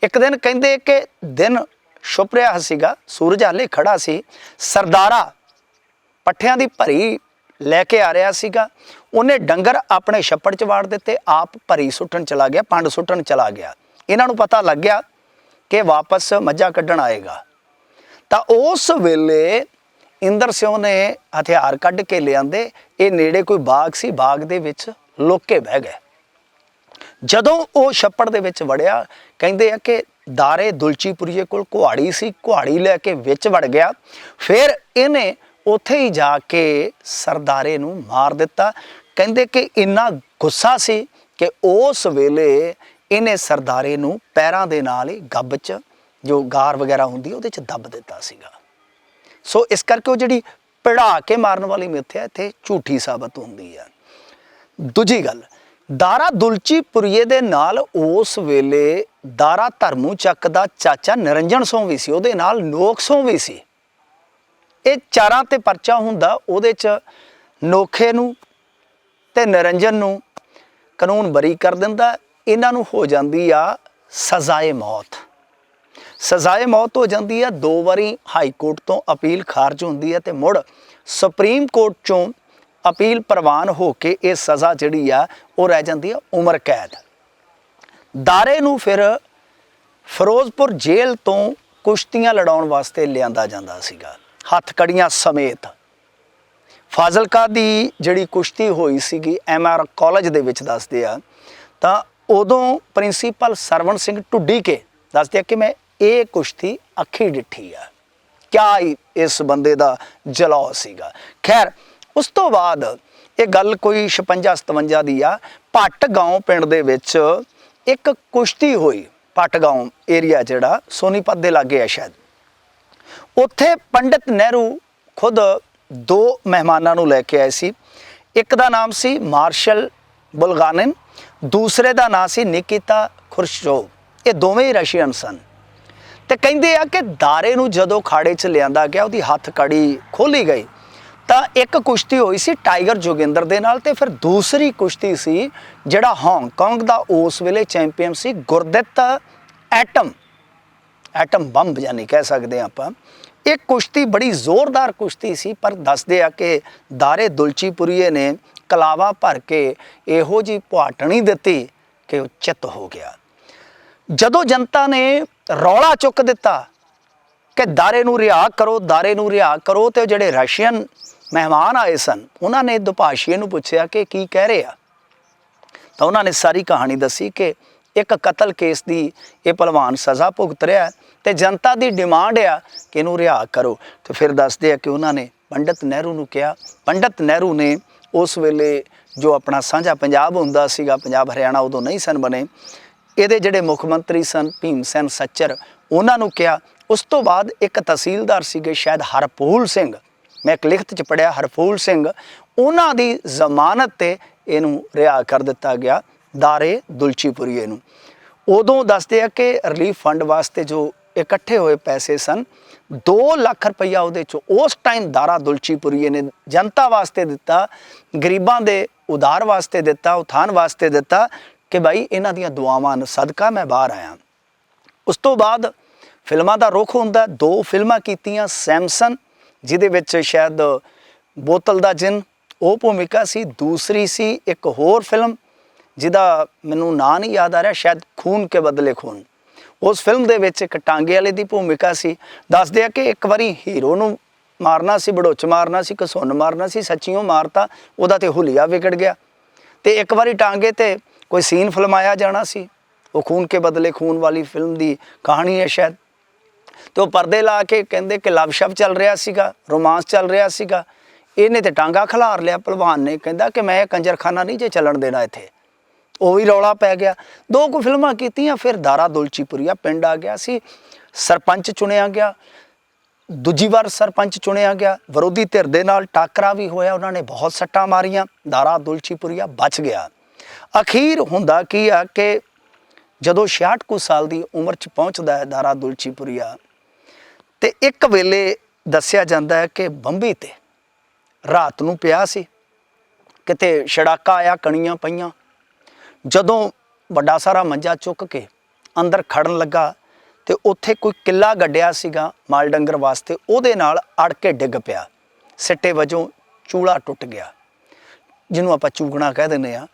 ਇੱਕ ਦਿਨ ਕਹਿੰਦੇ ਕਿ ਦਿਨ ਛੁਪ ਰਿਹਾ ਸੀਗਾ, ਸੂਰਜ ਹਾਲੇ ਖੜਾ ਸੀ, ਸਰਦਾਰਾ ਪੱਠਿਆਂ ਦੀ ਭਰੀ ਲੈ ਕੇ ਆ ਰਿਹਾ ਸੀਗਾ। ਉਹਨੇ ਡੰਗਰ ਆਪਣੇ ਛੱਪੜ 'ਚ ਵਾੜ ਦਿੱਤੇ, ਆਪ ਭਰੀ ਸੁੱਟਣ ਚਲਾ ਗਿਆ, ਪੰਡ ਸੁੱਟਣ ਚਲਾ ਗਿਆ। ਇਹਨਾਂ ਨੂੰ ਪਤਾ ਲੱਗ ਗਿਆ ਕਿ ਵਾਪਸ ਮੱਝਾਂ ਕੱਢਣ ਆਏਗਾ। ਤਾਂ ਉਸ ਵੇਲੇ ਇੰਦਰ ਸਿੰਘ ਨੇ ਹਥਿਆਰ ਕੱਢ ਕੇ ਲਿਆਂਦੇ। ਇਹ ਨੇੜੇ ਕੋਈ ਬਾਗ ਸੀ, ਬਾਗ ਦੇ ਵਿੱਚ ਲੁੱਕ ਕੇ ਬਹਿ ਗਏ। ਜਦੋਂ ਉਹ ਛੱਪੜ ਦੇ ਵਿੱਚ ਵੜਿਆ, ਕਹਿੰਦੇ ਆ ਕਿ ਦਾਰੇ ਦੁਲਚੀਪੁਰੀਏ ਕੋਲ ਕੁਹਾੜੀ ਸੀ, ਕੁਹਾੜੀ ਲੈ ਕੇ ਵਿੱਚ ਵੜ ਗਿਆ। ਫਿਰ ਇਹਨੇ ਉੱਥੇ ਹੀ ਜਾ ਕੇ ਸਰਦਾਰੇ ਨੂੰ ਮਾਰ ਦਿੱਤਾ। ਕਹਿੰਦੇ ਕਿ ਇੰਨਾ ਗੁੱਸਾ ਸੀ ਕਿ ਉਸ ਵੇਲੇ ਇਹਨੇ ਸਰਦਾਰੇ ਨੂੰ ਪੈਰਾਂ ਦੇ ਨਾਲ ਹੀ ਗੱਬ 'ਚ ਜੋ ਗਾਰ ਵਗੈਰਾ ਹੁੰਦੀ, ਉਹਦੇ 'ਚ ਦੱਬ ਦਿੱਤਾ ਸੀਗਾ। ਸੋ ਇਸ ਕਰਕੇ ਉਹ ਜਿਹੜੀ ਪੜਾ ਕੇ ਮਾਰਨ ਵਾਲੀ ਮਿੱਥਿਆ ਇੱਥੇ ਝੂਠੀ ਸਾਬਤ ਹੁੰਦੀ ਹੈ ਦੂਜੀ ਗੱਲ, ਦਾਰਾ ਦੁਲਚੀ ਪੁਰੀਏ ਦੇ ਨਾਲ ਉਸ ਵੇਲੇ ਦਾਰਾ ਧਰਮੂ ਚੱਕ ਦਾ ਚਾਚਾ ਨਿਰੰਜਨ ਸੋਂ ਵੀ ਸੀ, ਉਹਦੇ ਨਾਲ ਨੋਕ ਸੋਂ ਵੀ ਸੀ। ਇਹ ਚਾਰਾਂ ਤੇ ਪਰਚਾ ਹੁੰਦਾ, ਉਹਦੇ ਚ ਨੋਖੇ ਨੂੰ ਤੇ ਨਿਰੰਜਨ ਨੂੰ ਕਾਨੂੰਨ ਬਰੀ ਕਰ ਦਿੰਦਾ ਇਹਨਾਂ ਨੂੰ ਹੋ ਜਾਂਦੀ ਆ ਸਜ਼ਾਏ ਮੌਤ। ਸਜ਼ਾਏ ਮੌਤ ਹੋ ਜਾਂਦੀ ਆ, ਦੋ ਵਾਰੀ ਹਾਈ ਕੋਰਟ ਤੋਂ ਅਪੀਲ ਖਾਰਜ ਹੁੰਦੀ ਹੈ ਤੇ ਮੁੜ ਸੁਪਰੀਮ ਕੋਰਟ ਚੋਂ ਅਪੀਲ ਪ੍ਰਵਾਨ ਹੋ ਕੇ ਇਹ ਸਜ਼ਾ ਜਿਹੜੀ ਆ, ਉਹ ਰਹਿ ਜਾਂਦੀ ਆ ਉਮਰ ਕੈਦ। ਦਾਰੇ ਨੂੰ ਫਿਰ ਫਿਰੋਜ਼ਪੁਰ ਜੇਲ੍ਹ ਤੋਂ ਕੁਸ਼ਤੀਆਂ ਲੜਾਉਣ ਵਾਸਤੇ ਲਿਆਂਦਾ ਜਾਂਦਾ ਸੀਗਾ, ਹੱਥ ਕੜੀਆਂ ਸਮੇਤ। ਫਾਜ਼ਿਲਕਾ ਦੀ ਜਿਹੜੀ ਕੁਸ਼ਤੀ ਹੋਈ ਸੀਗੀ ਐਮਆਰ ਕਾਲਜ ਦੇ ਵਿੱਚ ਦੱਸਦੇ ਆ, ਤਾਂ ਉਦੋਂ ਪ੍ਰਿੰਸੀਪਲ ਸਰਵਣ ਸਿੰਘ ਢੁੱਡੀ ਕੇ ਦੱਸਦੇ ਆ ਕਿ ਮੈਂ ਇਹ ਕੁਸ਼ਤੀ ਅੱਖੀ ਡਿੱਠੀ ਆ। ਕਿਆ ਇਸ ਬੰਦੇ ਦਾ ਜਲਾਅ ਸੀਗਾ। ਖੈਰ, ਉਸ ਤੋਂ ਬਾਅਦ ਇਹ ਗੱਲ ਕੋਈ 56 57 ਦੀ ਆ। ਭੱਟ ਗਾਉਂ ਪਿੰਡ ਦੇ ਵਿੱਚ ਇੱਕ ਕੁਸ਼ਤੀ ਹੋਈ ਪੱਟ ਗਾਉਂ ਏਰੀਆ ਜਿਹੜਾ, ਸੋਨੀਪਤ ਦੇ ਲਾਗੇ ਆ ਸ਼ਾਇਦ। ਉੱਥੇ ਪੰਡਿਤ ਨਹਿਰੂ ਖੁਦ ਦੋ ਮਹਿਮਾਨਾਂ ਨੂੰ ਲੈ ਕੇ ਆਏ ਸੀ। ਇੱਕ ਦਾ ਨਾਮ ਸੀ ਮਾਰਸ਼ਲ ਬੁਲਗਾਨਨ ਦੂਸਰੇ ਦਾ ਨਾਂ ਸੀ ਨਿਕਿਤਾ ਖੁਰਸ਼ੋ ਇਹ ਦੋਵੇਂ ਹੀ ਰਸ਼ੀਅਨ ਸਨ। ਤੇ ਕਹਿੰਦੇ ਆ ਕਿ ਦਾਰੇ ਨੂੰ ਜਦੋਂ ਖਾੜੇ 'ਚ ਲਿਆਂਦਾ ਗਿਆ, ਉਹਦੀ ਹੱਥ ਕੜੀ ਖੋਲੀ ਗਈ, ਤਾਂ ਇੱਕ ਕੁਸ਼ਤੀ ਹੋਈ ਸੀ ਟਾਈਗਰ ਜੋਗਿੰਦਰ ਦੇ ਨਾਲ ਤੇ ਫਿਰ ਦੂਸਰੀ ਕੁਸ਼ਤੀ ਸੀ ਜਿਹੜਾ ਹਾਂਗਕਾਂਗ ਦਾ, ਉਸ ਵੇਲੇ ਚੈਂਪੀਅਨ ਸੀ ਗੁਰਦਿੱਤ ਐਟਮ। ਐਟਮ ਬੰਬ ਯਾਨੀ ਕਹਿ ਸਕਦੇ ਹਾਂ ਆਪਾਂ। ਇਹ ਕੁਸ਼ਤੀ ਬੜੀ ਜ਼ੋਰਦਾਰ ਕੁਸ਼ਤੀ ਸੀ, ਪਰ ਦੱਸਦੇ ਆ ਕਿ ਦਾਰੇ ਦੁਲਚੀਪੁਰੀਏ ਨੇ ਕਲਾਵਾ ਭਰ ਕੇ ਇਹੋ ਜੀ ਪੁਆਟਣੀ ਦਿੱਤੀ ਕਿ ਉਹ ਚਿੱਤ ਹੋ ਗਿਆ। ਜਦੋਂ ਜਨਤਾ ਨੇ ਰੌਲਾ ਚੁੱਕ ਦਿੱਤਾ ਕਿ ਦਾਰੇ ਨੂੰ ਰਿਹਾ ਕਰੋ, ਦਾਰੇ ਨੂੰ ਰਿਹਾ ਕਰੋ ਤੇ ਉਹ ਜਿਹੜੇ ਰਸ਼ੀਅਨ ਮਹਿਮਾਨ ਆਏ ਸਨ, ਉਹਨਾਂ ਨੇ ਦੁਭਾਸ਼ੀਏ ਨੂੰ ਪੁੱਛਿਆ ਕਿ ਕੀ ਕਹਿ ਰਹੇ ਆ? ਤਾਂ ਉਹਨਾਂ ਨੇ ਸਾਰੀ ਕਹਾਣੀ ਦੱਸੀ ਕਿ ਇੱਕ ਕਤਲ ਕੇਸ ਦੀ ਇਹ ਪਹਿਲਵਾਨ ਸਜ਼ਾ ਭੁਗਤ ਰਿਹਾ ਹੈ ਤੇ ਜਨਤਾ ਦੀ ਡਿਮਾਂਡ ਆ ਕਿ ਇਹਨੂੰ ਰਿਹਾ ਕਰੋ। ਤੇ ਫਿਰ ਦੱਸਦੇ ਆ ਕਿ ਉਹਨਾਂ ਨੇ ਪੰਡਤ ਨਹਿਰੂ ਨੂੰ ਕਿਹਾ। ਪੰਡਤ ਨਹਿਰੂ ਨੇ ਉਸ ਵੇਲੇ ਜੋ ਆਪਣਾ ਸਾਂਝਾ ਪੰਜਾਬ ਹੁੰਦਾ ਸੀਗਾ, ਪੰਜਾਬ ਹਰਿਆਣਾ ਉਦੋਂ ਨਹੀਂ ਸਨ ਬਣੇ। ਇਹਦੇ ਜਿਹੜੇ ਮੁੱਖ ਮੰਤਰੀ ਸਨ, ਭੀਮ ਸੈਨ ਸੱਚਰ, ਉਹਨਾਂ ਨੂੰ ਕਿਹਾ, ਉਸ ਤੋਂ ਬਾਅਦ ਇੱਕ ਤਹਿਸੀਲਦਾਰ ਸੀਗੇ, ਸ਼ਾਇਦ ਹਰਪੂਲ ਸਿੰਘ, ਮੈਂ ਇੱਕ ਲਿਖਤ ਚ ਪੜਿਆ ਹਰਪੂਲ ਸਿੰਘ, ਉਹਨਾਂ ਦੀ ਜ਼ਮਾਨਤ ਤੇ ਇਹਨੂੰ ਰਿਹਾ ਕਰ ਦਿੱਤਾ ਗਿਆ, ਦਾਰੇ ਦੁਲਚੀਪੁਰੀਏ ਨੂੰ। ਉਦੋਂ ਦੱਸਦੇ ਆ ਕਿ ਰਿਲੀਫ ਫੰਡ ਵਾਸਤੇ ਜੋ ਇਕੱਠੇ ਹੋਏ ਪੈਸੇ ਸਨ। 2 ਲੱਖ ਰੁਪਈਆ ਉਹਦੇ ਚੋਂ। ਉਸ ਟਾਈਮ ਦਾਰਾ ਦੁਲਚੀਪੁਰੀਏ ਨੇ ਜਨਤਾ ਵਾਸਤੇ ਦਿੱਤਾ, ਗਰੀਬਾਂ ਦੇ ਉਧਾਰ ਵਾਸਤੇ ਦਿੱਤਾ, ਉਥਾਨ ਵਾਸਤੇ ਦਿੱਤਾ ਕਿ ਭਾਈ ਇਹਨਾਂ ਦੀਆਂ ਦੁਆਵਾਂ ਨੂੰ ਸਦਕਾ ਮੈਂ ਬਾਹਰ ਆਇਆ। ਉਸ ਤੋਂ ਬਾਅਦ ਫਿਲਮਾਂ ਦਾ ਰੁਖ ਹੁੰਦਾ, ਦੋ ਫਿਲਮਾਂ ਕੀਤੀਆਂ, ਸੈਮਸਨ, ਜਿਹਦੇ ਵਿੱਚ ਸ਼ਾਇਦ ਬੋਤਲ ਦਾ ਜਿੰਨ, ਉਹ ਭੂਮਿਕਾ ਸੀ। ਦੂਸਰੀ ਸੀ ਇੱਕ ਹੋਰ ਫਿਲਮ, ਜਿਹਦਾ ਮੈਨੂੰ ਨਾਂ ਨਹੀਂ ਯਾਦ ਆ ਰਿਹਾ, ਸ਼ਾਇਦ ਖੂਨ ਕੇ ਬਦਲੇ ਖੂਨ। ਉਸ ਫਿਲਮ ਦੇ ਵਿੱਚ ਇੱਕ ਟਾਂਗੇ ਵਾਲੇ ਦੀ ਭੂਮਿਕਾ ਸੀ। ਦੱਸਦੇ ਆ ਕਿ ਇੱਕ ਵਾਰੀ ਹੀਰੋ ਨੂੰ ਮਾਰਨਾ ਸੀ, ਬੜੋਚ ਮਾਰਨਾ ਸੀ ਕਸੁੰਨ ਮਾਰਨਾ ਸੀ, ਸੱਚੀਓ ਮਾਰਤਾ, ਉਹਦਾ ਤੇ ਹੁਲੀਆ ਵਿਗੜ ਗਿਆ। ਤੇ ਇੱਕ ਵਾਰੀ ਟਾਂਗੇ ਤੇ ਕੋਈ ਸੀਨ ਫਿਲਮਾਇਆ ਜਾਣਾ ਸੀ। ਉਹ ਖੂਨ ਕੇ ਬਦਲੇ ਖੂਨ ਵਾਲੀ ਫਿਲਮ ਦੀ ਕਹਾਣੀ ਹੈ ਸ਼ਾਇਦ। ਤੇ ਉਹ ਪਰਦੇ ਲਾ ਕੇ ਕਹਿੰਦੇ ਕਿ ਲਵ ਸ਼ਬ ਚੱਲ ਰਿਹਾ ਸੀਗਾ, ਰੋਮਾਂਸ ਚੱਲ ਰਿਹਾ ਸੀਗਾ। ਇਹਨੇ ਤੇ ਟਾਂਗਾ ਖਿਲਾਰ ਲਿਆ ਪਹਿਲਵਾਨ ਨੇ ਕਹਿੰਦਾ ਕਿ ਮੈਂ ਇਹ ਕੰਜਰਖਾਨਾ ਨਹੀਂ ਜੇ ਚੱਲਣ ਦੇਣਾ ਇੱਥੇ। ਉਹ ਵੀ ਰੌਲਾ ਪੈ ਗਿਆ। ਦੋ ਕੁ ਫਿਲਮਾਂ ਕੀਤੀਆਂ, ਫਿਰ ਦਾਰਾ ਦੁਲਚੀਪੁਰੀਆ ਪਿੰਡ ਆ ਗਿਆ। ਸੀ ਸਰਪੰਚ ਚੁਣਿਆ ਗਿਆ। ਦੂਜੀ ਵਾਰ ਸਰਪੰਚ ਚੁਣਿਆ ਗਿਆ। ਵਿਰੋਧੀ ਧਿਰ ਦੇ ਨਾਲ ਟਾਕਰਾ ਵੀ ਹੋਇਆ। ਉਹਨਾਂ ਨੇ ਬਹੁਤ ਸੱਟਾਂ ਮਾਰੀਆਂ। ਦਾਰਾ ਦੁਲਚੀਪੁਰੀਆ ਬਚ ਗਿਆ। ਅਖੀਰ ਹੁੰਦਾ ਕੀ ਆ ਕਿ ਜਦੋਂ 66 ਕੁ ਸਾਲ ਦੀ ਉਮਰ ਚ ਪਹੁੰਚਦਾ ਹੈ ਦਾਰਾ ਦੁਲਚੀਪੁਰੀਆ, ਤੇ ਇੱਕ ਵੇਲੇ ਦੱਸਿਆ ਜਾਂਦਾ ਹੈ ਕਿ ਬੰਬੀ ਤੇ ਰਾਤ ਨੂੰ ਪਿਆ ਸੀ। ਕਿਤੇ ਛੜਾਕਾ ਆਇਆ, ਕਣੀਆਂ ਪਈਆਂ। ਜਦੋਂ ਵੱਡਾ ਸਾਰਾ ਮੰਜਾ ਚੁੱਕ ਕੇ ਅੰਦਰ ਖੜਨ ਲੱਗਾ ਤੇ ਉੱਥੇ ਕੋਈ ਕਿੱਲਾ ਗੱਡਿਆ ਸੀਗਾ ਮਾਲ ਡੰਗਰ ਵਾਸਤੇ, ਉਹਦੇ ਨਾਲ ਅੜ ਕੇ ਡਿੱਗ ਪਿਆ। ਸਿੱਟੇ ਵਜੋਂ ਚੂਲਾ ਟੁੱਟ ਗਿਆ, ਜਿਹਨੂੰ ਆਪਾਂ ਚੂਗਣਾ ਕਹਿ ਦਿੰਦੇ ਆ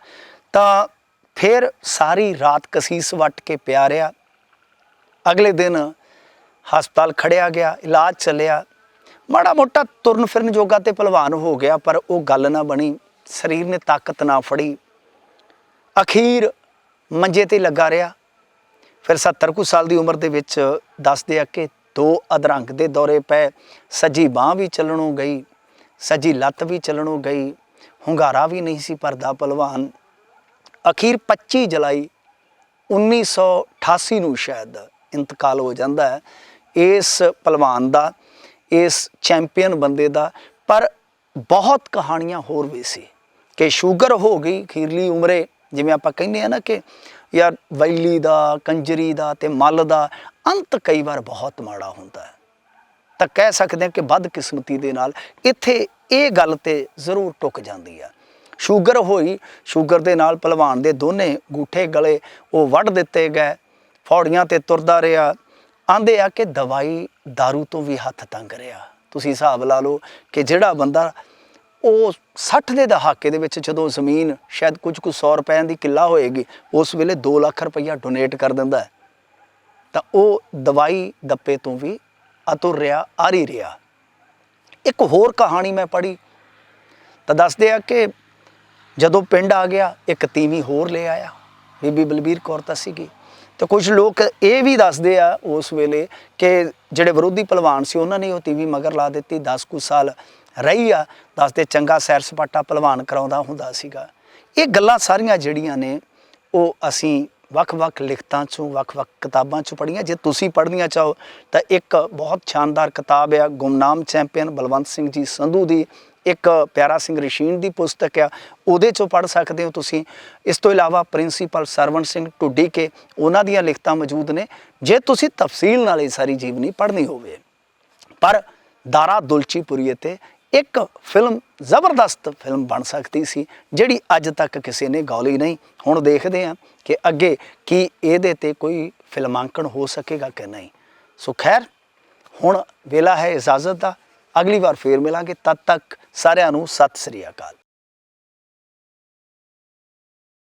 ਤਾਂ ਫਿਰ ਸਾਰੀ ਰਾਤ ਕਸੀਸ ਵੱਟ ਕੇ ਪਿਆ ਰਿਹਾ। ਅਗਲੇ ਦਿਨ ਹਸਪਤਾਲ ਖੜਿਆ ਗਿਆ, ਇਲਾਜ ਚੱਲਿਆ। ਮਾੜਾ ਮੋਟਾ ਤੁਰਨ ਫਿਰਨ ਜੋਗਾ ਤੇ ਭਲਵਾਨ ਹੋ ਗਿਆ, ਪਰ ਉਹ ਗੱਲ ਨਾ ਬਣੀ, ਸਰੀਰ ਨੇ ਤਾਕਤ ਨਾ ਫੜੀ। ਅਖੀਰ ਮੰਜੇ ਤੇ ਲੱਗਾ ਰਿਹਾ। ਫਿਰ 70 ਕੁ ਸਾਲ ਦੀ ਉਮਰ ਦੇ ਵਿੱਚ ਦੱਸਦੇ ਆ ਕਿ ਦੋ ਅਧਰੰਗ ਦੇ ਦੌਰੇ ਪਏ। ਸੱਜੀ ਬਾਹ ਵੀ ਚੱਲਣੋਂ ਗਈ, ਸੱਜੀ ਲੱਤ ਵੀ ਚੱਲਣੋਂ ਗਈ, ਹੁੰਗਾਰਾ ਵੀ ਨਹੀਂ ਸੀ ਭਰਦਾ ਪਹਿਲਵਾਨ। ਅਖੀਰ 25 ਜੁਲਾਈ 1988 ਨੂੰ ਸ਼ਾਇਦ ਇੰਤਕਾਲ ਹੋ ਜਾਂਦਾ ਹੈ। ਇਸ ਪਹਿਲਵਾਨ ਦਾ, ਇਸ ਚੈਂਪੀਅਨ ਬੰਦੇ ਦਾ, ਪਰ ਬਹੁਤ ਕਹਾਣੀਆਂ ਹੋਰ ਵੀ ਸੀ ਕਿ ਸ਼ੂਗਰ ਹੋ ਗਈ ਖੀਰਲੀ ਉਮਰੇ। ਜਿਵੇਂ ਆਪਾਂ ਕਹਿੰਦੇ ਆ ਨਾ ਕਿ ਯਾਰ ਵੈਲੀ ਦਾ, ਕੰਜਰੀ ਦਾ ਤੇ ਮੱਲ ਦਾ ਅੰਤ ਕਈ ਵਾਰ ਬਹੁਤ ਮਾੜਾ ਹੁੰਦਾ ਹੈ। ਤਾਂ ਕਹਿ ਸਕਦੇ ਹਾਂ ਕਿ ਵੱਧ ਕਿਸਮਤੀ ਦੇ ਨਾਲ ਇੱਥੇ ਇਹ ਗੱਲ ਤੇ ਜ਼ਰੂਰ ਟੁੱਕ ਜਾਂਦੀ ਆ। ਸ਼ੂਗਰ ਹੋਈ, ਸ਼ੂਗਰ ਦੇ ਨਾਲ ਪਹਿਲਵਾਨ ਦੇ ਦੋਨੇ ਗੂਠੇ ਗਲੇ ਉਹ ਵੱਢ ਦਿੱਤੇ ਗਏ, ਫੌੜੀਆਂ ਤੇ ਤੁਰਦਾ ਰਿਹਾ। ਆਂਦੇ ਆ ਕਿ ਦਵਾਈ दारू ਤੋਂ ਵੀ ਹੱਥ ਤੰਗ ਰਿਹਾ। ਤੁਸੀਂ ਹਿਸਾਬ ਲਾ ਲਓ ਕਿ ਜਿਹੜਾ ਬੰਦਾ ਉਹ 60 ਦੇ ਦਹਾਕੇ ਦੇ ਵਿੱਚ ਜਦੋਂ ਜ਼ਮੀਨ ਸ਼ਾਇਦ ਕੁਝ ਕੁ 100 ਰੁਪਏ ਦੀ ਕਿੱਲਾ ਹੋਏਗੀ, ਉਸ ਵੇਲੇ 2 ਲੱਖ ਰੁਪਈਆ ਡੋਨੇਟ ਕਰ ਦਿੰਦਾ ਤਾਂ ਉਹ ਦਵਾਈ ਦੱਪੇ ਤੋਂ ਵੀ ਅਤੁਰ ਰਿਹਾ ਆਰੀ ਰਿਹਾ। ਇੱਕ ਹੋਰ ਕਹਾਣੀ ਮੈਂ ਪੜ੍ਹੀ। ਤਾਂ ਦੱਸਦੇ ਆ ਕਿ ਜਦੋਂ ਪਿੰਡ ਆ ਗਿਆ, ਇੱਕ ਤੀਵੀਂ ਹੋਰ ਲੈ ਆਇਆ। ਬੀਬੀ ਬਲਬੀਰ ਕੌਰ ਤਾਂ ਸੀਗੀ। ਤੇ ਕੁਝ ਲੋਕ ਇਹ ਵੀ ਦੱਸਦੇ ਆ ਉਸ ਵੇਲੇ ਕਿ ਜਿਹੜੇ ਵਿਰੋਧੀ ਪਹਿਲਵਾਨ ਸੀ, ਉਹਨਾਂ ਨੇ ਉਹ ਤੀਵੀਂ ਮਗਰ ਲਾ ਦਿੱਤੀ 10 ਕੁ ਸਾਲ ਰਹੀ ਆ, ਦੱਸਦੇ ਚੰਗਾ ਸੈਰ ਸਪਾਟਾ ਪਹਿਲਵਾਨ ਕਰਾਉਂਦਾ ਹੁੰਦਾ ਸੀਗਾ। ਇਹ ਗੱਲਾਂ ਸਾਰੀਆਂ ਜਿਹੜੀਆਂ ਨੇ, ਉਹ ਅਸੀਂ ਵੱਖ-ਵੱਖ ਲਿਖਤਾਂ ਚੋਂ, ਵੱਖ-ਵੱਖ ਕਿਤਾਬਾਂ ਚੋਂ ਪੜ੍ਹੀਆਂ। ਜੇ ਤੁਸੀਂ ਪੜ੍ਹਨੀਆਂ ਚਾਹੋ, ਤਾਂ ਇੱਕ ਬਹੁਤ ਸ਼ਾਨਦਾਰ ਕਿਤਾਬ ਆ, ਗੁਮਨਾਮ ਚੈਂਪੀਅਨ ਬਲਵੰਤ ਸਿੰਘ ਜੀ ਸੰਧੂ ਦੀ। ਇੱਕ ਪਿਆਰਾ ਸਿੰਘ ਰਸ਼ੀਨ ਦੀ ਪੁਸਤਕ ਆ, ਉਹਦੇ ਚੋਂ ਪੜ੍ਹ ਸਕਦੇ ਹੋ ਤੁਸੀਂ। ਇਸ ਤੋਂ ਇਲਾਵਾ ਪ੍ਰਿੰਸੀਪਲ ਸਰਵਣ ਸਿੰਘ ਟੁੱਡੀ ਕੇ, ਉਹਨਾਂ ਦੀਆਂ ਲਿਖਤਾਂ ਮੌਜੂਦ ਨੇ। ਜੇ ਤੁਸੀਂ ਤਫਸੀਲ ਨਾਲ ਇਹ ਸਾਰੀ ਜੀਵਨੀ ਪੜ੍ਹਨੀ ਹੋਵੇ, ਪਰ ਦਾਰਾ ਦੁਲਚੀਪੁਰੀਏ ਤੇ ਇੱਕ ਫਿਲਮ, ਜ਼ਬਰਦਸਤ ਫਿਲਮ ਬਣ ਸਕਦੀ ਸੀ, ਜਿਹੜੀ ਅੱਜ ਤੱਕ ਕਿਸੇ ਨੇ ਗੌਲੀ ਨਹੀਂ। ਹੁਣ ਦੇਖਦੇ ਹਾਂ ਕਿ ਅੱਗੇ ਕੀ ਇਹਦੇ ਤੇ ਕੋਈ ਫਿਲਮਾਂਕਣ ਹੋ ਸਕੇਗਾ ਕਿ ਨਹੀਂ। ਸੋ ਖੈਰ, ਹੁਣ ਵੇਲਾ ਹੈ ਇਜਾਜ਼ਤ ਦਾ। ਅਗਲੀ ਵਾਰ ਫੇਰ ਮਿਲਾਂਗੇ। ਤਦ ਤੱਕ ਸਾਰਿਆਂ ਨੂੰ ਸਤਿ ਸ੍ਰੀ ਅਕਾਲ।